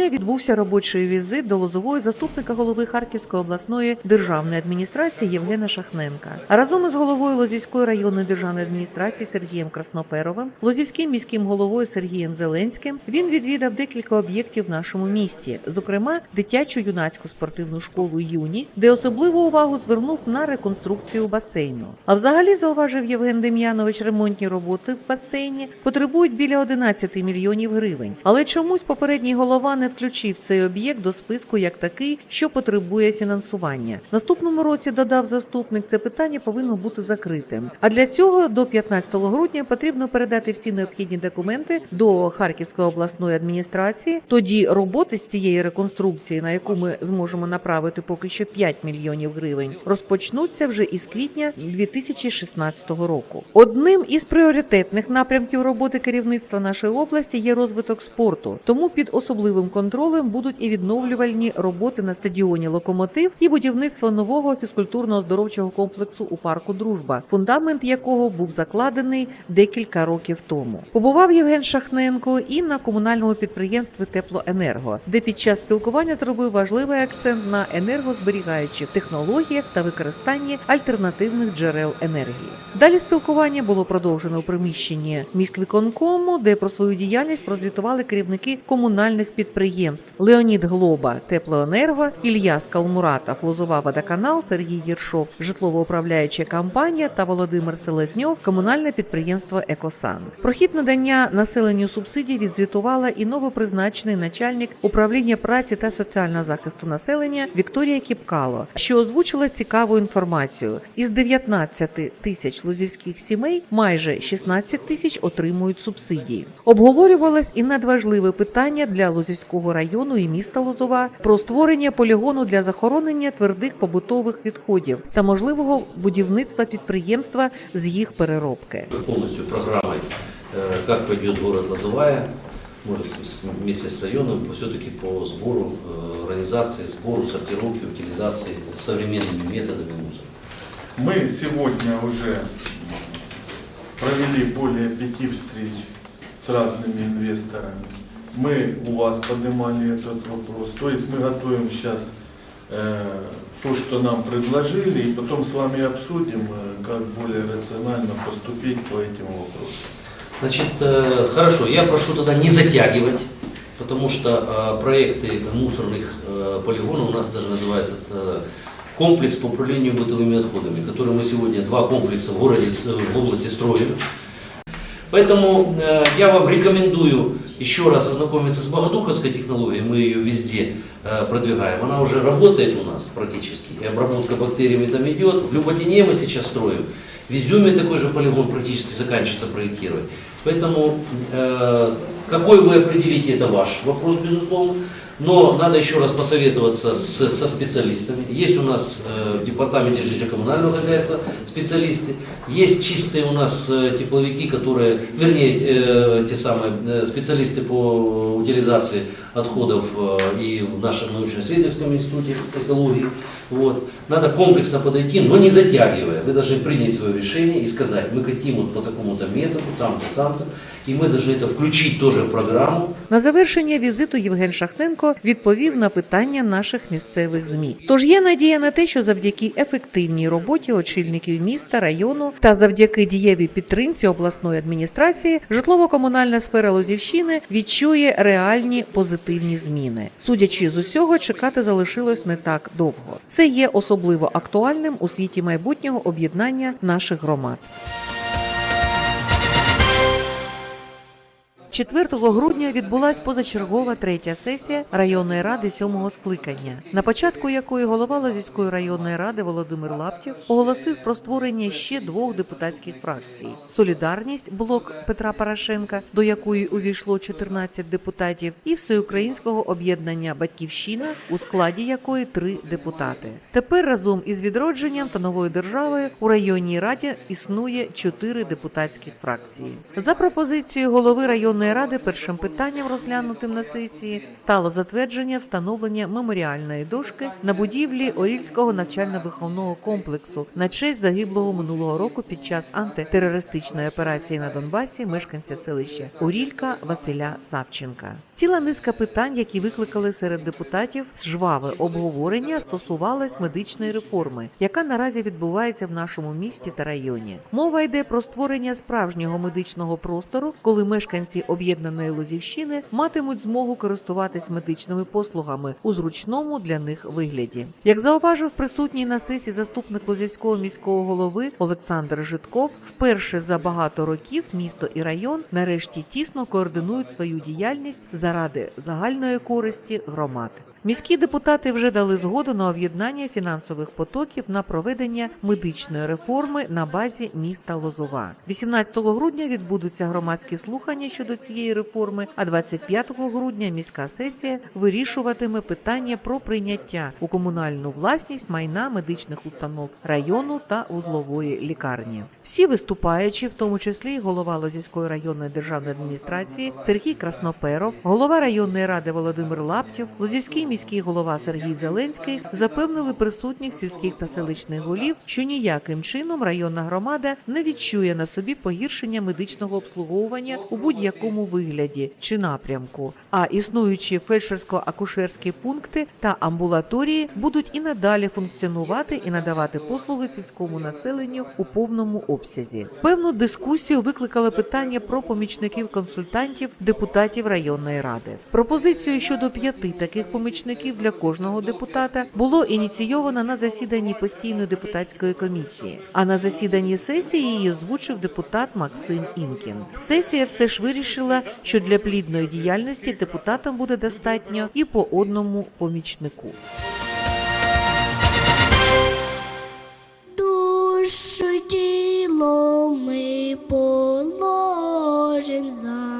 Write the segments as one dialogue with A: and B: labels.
A: 22 грудня відбувся робочий візит до Лозової заступника голови Харківської обласної державної адміністрації Євгена Шахненка. А разом із головою Лозівської районної державної адміністрації Сергієм Красноперовим, Лозівським міським головою Сергієм Зеленським він відвідав декілька об'єктів в нашому місті, зокрема дитячу юнацьку спортивну школу Юність, де особливу увагу звернув на реконструкцію басейну. А взагалі зауважив Євген Дем'янович, ремонтні роботи в басейні потребують біля 11 мільйонів гривень. Але чомусь попередній голова не включив цей об'єкт до списку як такий, що потребує фінансування. Наступному році додав заступник, це питання повинно бути закритим. А для цього до 15 грудня потрібно передати всі необхідні документи до Харківської обласної адміністрації. Тоді роботи з цієї реконструкції, на яку ми зможемо направити поки що 5 мільйонів гривень, розпочнуться вже із квітня 2016 року. Одним із пріоритетних напрямків роботи керівництва нашої області є розвиток спорту. Тому під особливим контролем будуть і відновлювальні роботи на стадіоні Локомотив і будівництво нового фізкультурно-оздоровчого комплексу у парку Дружба, фундамент якого був закладений декілька років тому. Побував Євген Шахненко і на комунальному підприємстві Теплоенерго, де під час спілкування зробив важливий акцент на енергозберігаючих технологіях та використанні альтернативних джерел енергії. Далі спілкування було продовжено у приміщенні міськвиконкому, де про свою діяльність прозвітували керівники комунальних підприємств Леонід Глоба, Теплоенерго, Ілья Скалмуратов, Лозова водоканал, Сергій Єршов, житлово-управляюча компанія та Володимир Селезньов, комунальне підприємство Екосан. Про хід надання населенню субсидій відзвітувала і новопризначений начальник управління праці та соціального захисту населення Вікторія Кіпкало, що озвучила цікаву інформацію. Із 19 тисяч лозівських сімей майже 16 тисяч отримують субсидії. Обговорювалось і надважливе питання для Лозівського району і міста Лозова про створення полігону для захоронення твердих побутових відходів та можливого будівництва підприємства з їх переробки.
B: полностью программой, э, как пойдет город Лозовая, может с- вместе с районом, все-таки по сбору, э, организации, сбору, сортировки, утилизации современными методами мусора.
C: Мы сегодня уже провели более пяти встреч с разными инвесторами. Мы у вас поднимали этот вопрос. То есть мы готовим сейчас то, что нам предложили, и потом с вами обсудим, э, как более рационально поступить по этим вопросам.
B: Значит, э, хорошо, я прошу тогда не затягивать, потому что э, проекты мусорных э, полигонов у нас даже называется э, комплекс по управлению бытовыми отходами, который мы сегодня, два комплекса в городе, с- в области строим. Поэтому э, я вам рекомендую еще раз ознакомиться с богодуховской технологией, мы ее везде э, продвигаем, она уже работает у нас практически, и обработка бактериями там идет, в Люботине мы сейчас строим, в Изюме такой же полигон практически заканчивается проектировать. Поэтому э, какой вы определите, это ваш вопрос, безусловно. Но надо еще раз посоветоваться с- со специалистами. Есть у нас э, в департаменте жилищно-коммунального хозяйства специалисты, есть чистые у нас э, тепловики, которые, вернее, э, те самые э, специалисты по утилизации отходов э, и в нашем научно-исследовательском институте экологии. Вот. Надо комплексно подойти, но не затягивая. Вы должны принять свое решение и сказать, мы хотим вот по такому-то методу, там-то, там-то. И мы должны это включить тоже в программу.
A: На завершення візиту Євген Шахненко відповів на питання наших місцевих змі. Тож є надія на те, що завдяки ефективній роботі очільників міста, району та завдяки дієвій підтримці обласної адміністрації, житлово-комунальна сфера Лозівщини відчує реальні позитивні зміни. Судячи з усього, чекати залишилось не так довго. Це є особливо актуальним у світі майбутнього об'єднання наших громад. 4 грудня відбулась позачергова третя сесія районної ради сьомого скликання, на початку якої голова Лазівської районної ради Володимир Лаптєв оголосив про створення ще двох депутатських фракцій: Солідарність блок Петра Порошенка, до якої увійшло 14 депутатів, і всеукраїнського об'єднання Батьківщина, у складі якої три депутати. Тепер разом із відродженням та новою державою у районній раді існує чотири депутатських фракції. За пропозицією голови районної районної ради першим питанням, розглянутим на сесії, стало затвердження встановлення меморіальної дошки на будівлі Орільського навчально-виховного комплексу на честь загиблого минулого року під час антитерористичної операції на Донбасі мешканця селища Орілька Василя Савченка. Ціла низка питань, які викликали серед депутатів жваве обговорення, стосувалась медичної реформи, яка наразі відбувається в нашому місті та районі. Мова йде про створення справжнього медичного простору, коли мешканці об'єднаної Лозівщини матимуть змогу користуватись медичними послугами у зручному для них вигляді. Як зауважив присутній на сесії заступник Лозівського міського голови Олександр Житков, вперше за багато років місто і район нарешті тісно координують свою діяльність заради загальної користі громад. Міські депутати вже дали згоду на об'єднання фінансових потоків на проведення медичної реформи на базі міста Лозова. 18 грудня відбудуться громадські слухання щодо цієї реформи, а 25 грудня міська сесія вирішуватиме питання про прийняття у комунальну власність майна медичних установ району та узлової лікарні. Всі виступаючі, в тому числі голова Лозівської районної державної адміністрації Сергій Красноперов, голова районної ради Володимир Лаптєв, Лозівський міський голова Сергій Зеленський запевнили присутніх сільських та селищних голів, що ніяким чином районна громада не відчує на собі погіршення медичного обслуговування у будь-якому вигляді чи напрямку. А існуючі фельдшерсько-акушерські пункти та амбулаторії будуть і надалі функціонувати і надавати послуги сільському населенню у повному обсязі. Певну дискусію викликали питання про помічників консультантів депутатів районної ради. Пропозицію щодо п'яти таких помічників для кожного депутата було ініційовано на засіданні постійної депутатської комісії. А на засіданні сесії її озвучив депутат Максим Інкін. Сесія все ж вирішила, що для плідної діяльності депутатам буде достатньо і по одному помічнику.
D: Душу тіло ми положим за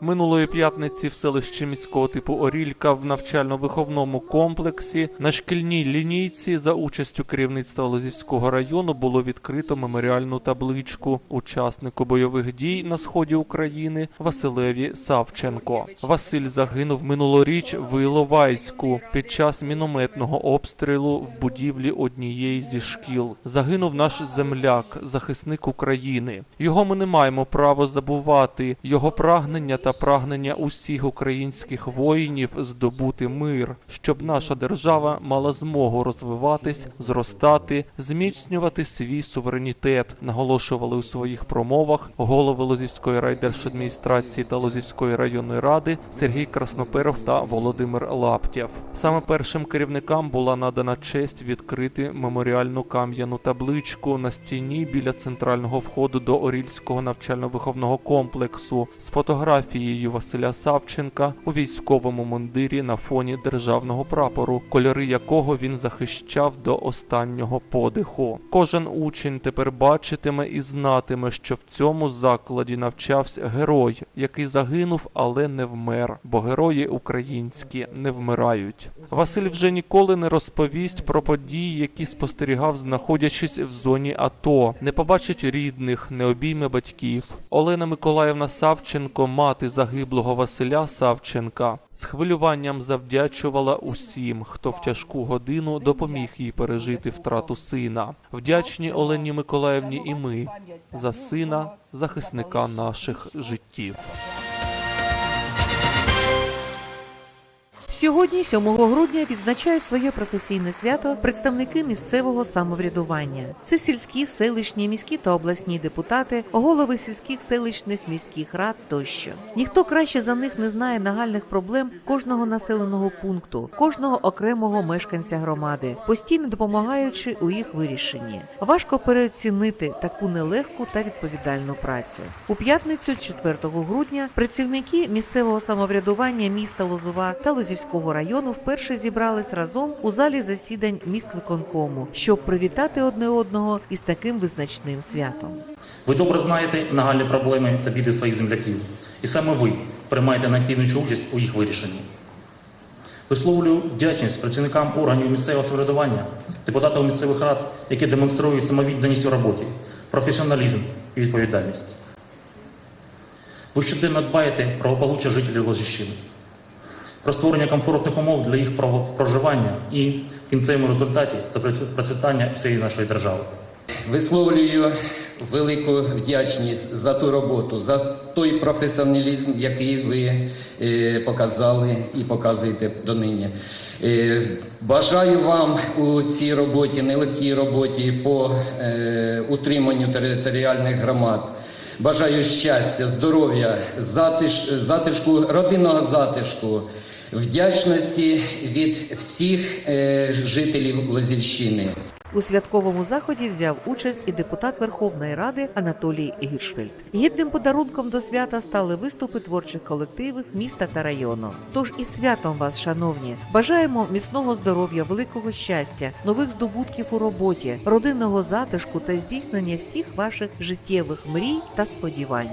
E: Минулої п'ятниці в селищі міського типу Орілька в навчально-виховному комплексі на шкільній лінійці за участю керівництва Лозівського району було відкрито меморіальну табличку учаснику бойових дій на сході України Василеві Савченко. Василь загинув минулоріч в Іловайську під час мінометного обстрілу в будівлі однієї зі шкіл. Загинув наш земляк, захисник України. Його ми не маємо права забувати. Його прагнення та прагнення усіх українських воїнів здобути мир, щоб наша держава мала змогу розвиватись, зростати, зміцнювати свій суверенітет, наголошували у своїх промовах голови Лозівської райдержадміністрації та Лозівської районної ради Сергій Красноперов та Володимир Лаптєв. Саме першим керівникам була надана честь відкрити меморіальну кам'яну табличку на стіні біля центрального входу до Орільського навчально-виховного комплексу з фотографією Василя Савченка у військовому мундирі на фоні державного прапору, кольори якого він захищав до останнього подиху. Кожен учень тепер бачитиме і знатиме, що в цьому закладі навчався герой, який загинув, але не вмер, бо герої українські не вмирають. Василь вже ніколи не розповість про події, які спостерігав, знаходячись в зоні АТО, не побачить рідних, не обійме батьків. Олена Миколаївна Савченко, мати загиблого Василя Савченка, з хвилюванням завдячувала усім, хто в тяжку годину допоміг їй пережити втрату сина. Вдячні Олені Миколаївні і ми за сина, захисника наших життів.
A: Сьогодні, 7 грудня, відзначають своє професійне свято представники місцевого самоврядування. Це сільські, селищні, міські та обласні депутати, голови сільських, селищних, міських рад тощо. Ніхто краще за них не знає нагальних проблем кожного населеного пункту, кожного окремого мешканця громади, постійно допомагаючи у їх вирішенні. Важко переоцінити таку нелегку та відповідальну працю. У п'ятницю, 4 грудня, працівники місцевого самоврядування міста Лозова та Лозівського району вперше зібрались разом у залі засідань міськвиконкому, щоб привітати одне одного із таким визначним святом.
F: Ви добре знаєте нагальні проблеми та біди своїх земляків. І саме ви приймаєте найактивнішу участь у їх вирішенні. Висловлюю вдячність працівникам органів місцевого самоврядування, депутатам місцевих рад, які демонструють самовідданість у роботі, професіоналізм і відповідальність. Ви щоденно дбаєте про благополуччя жителів Лозівщини, про створення комфортних умов для їх проживання і в кінцевому результаті це процвітання всієї нашої держави.
G: Висловлюю велику вдячність за ту роботу, за той професіоналізм, який ви е, показали і показуєте донині. Е, бажаю вам у цій роботі, нелегкій роботі по е, утриманню територіальних громад. Бажаю щастя, здоров'я, затиш, затишку, родинного затишку, вдячності від всіх е, жителів Лозівщини.
A: У святковому заході взяв участь і депутат Верховної Ради Анатолій Гіршфельд. Гідним подарунком до свята стали виступи творчих колективів міста та району. Тож із святом вас, шановні, бажаємо міцного здоров'я, великого щастя, нових здобутків у роботі, родинного затишку та здійснення всіх ваших життєвих мрій та сподівань.